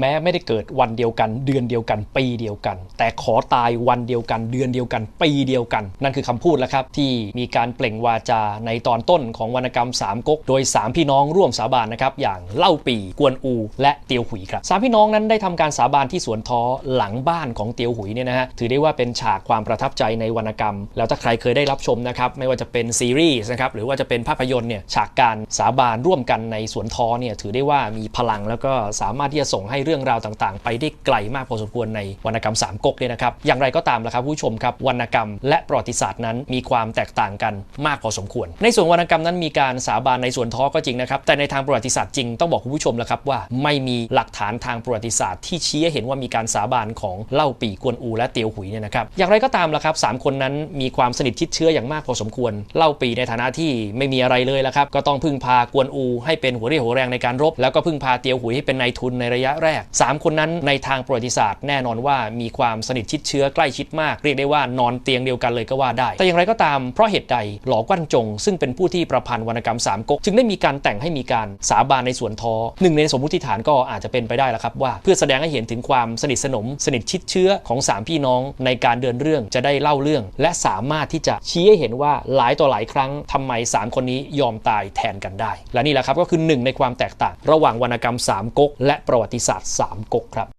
แม้ไม่ได้เกิดวันเดียวกัน เดือนเดียวกัน ปีเดียวกัน แต่ขอตายวันเดียวกัน เดือนเดียวกัน ปีเดียวกัน นั่นคือคำพูดแล้วครับ ที่มีการเปล่งวาจาในตอนต้นของวรรณกรรมสามก๊กโดยสามพี่น้องร่วมสาบานนะครับอย่างเล่าปีกวนอู และเตียวหุยครับสามพี่น้องนั้นได้ทำการสาบานที่สวนท้อหลังบ้านของเตียวหุยเนี่ยนะฮะถือได้ว่าเป็นฉากความประทับใจในวรรณกรรม แล้วถ้าใครเคยได้รับชมนะครับไม่ว่าจะเป็นซีรีส์นะครับหรือว่าจะเป็นภาพยนตร์เนี่ยฉากการสาบานร่วมกันในสวนท้อเนี่ยถือได้ว่ามีพลังแล้วก็สามารถที่จะส่งให้เรื่องราวต่างๆ ไปได้ไกลมากพอสมควรในวรรณกรรมสามก๊กเนี่ยนะครับ อย่างไรก็ตามละครับผู้ชมครับวรรณกรรมและประวัติศาสตร์นั้นมีความแตกต่างกันมากพอสมควร ในส่วนวรรณกรรมนั้นมีการสาบานในส่วนท้อก็จริงนะครับ แต่ในทางประวัติศาสตร์จริงต้องบอกคุณผู้ชมแล้วครับว่าไม่มีหลักฐานทางประวัติศาสตร์ที่ชี้ให้เห็นว่ามีการสาบานของเล่าปีกวนอูและเตียวหุยเนี่ยนะครับอย่างไรก็ตามละครับสามคนนั้นมีความสนิทชิดเชื้ออย่างมากพอสมควร เล่าปีในฐานะที่ไม่มีอะไรเลยละครับก็ต้องพึ่งพากวนอู ให้เป็นหัวเรี่ยวหัวแรงในการรบ แล้วก็พึ่งพาเตียวหุยให้เป็นนายทุนในระยะแรกสามคนนั้นในทางประวัติศาสตร์แน่นอนว่ามีความสนิทชิดเชื้อใกล้ชิดมาก เรียกได้ว่านอนเตียงเดียวกันเลยก็ว่าได้ แต่อย่างไรก็ตามเพราะเหตุใดหลอกวั้นจง ซึ่งเป็นผู้ที่ประพันธ์วรรณกรรมสามก๊กจึงได้มีการแต่งให้มีการสาบานในสวนทอหนึ่งในสมมติฐานก็อาจจะเป็นไปได้แล้วครับว่า เพื่อแสดงให้เห็นถึงความสนิทสนม สนิทชิดเชื้อของสามพี่น้อง ในการเดินเรื่องจะได้เล่าเรื่อง และสามารถที่จะชี้ให้เห็นว่าหลายต่อหลายครั้งทำไมสามคนนี้ยอมตายแทนกันได้ และนี่แหละครับก็คือหนึ่งในความแตกต่าง ระหว่างวรรณกรรมสามก๊กและประวัติศาสตร์สามก๊กครับ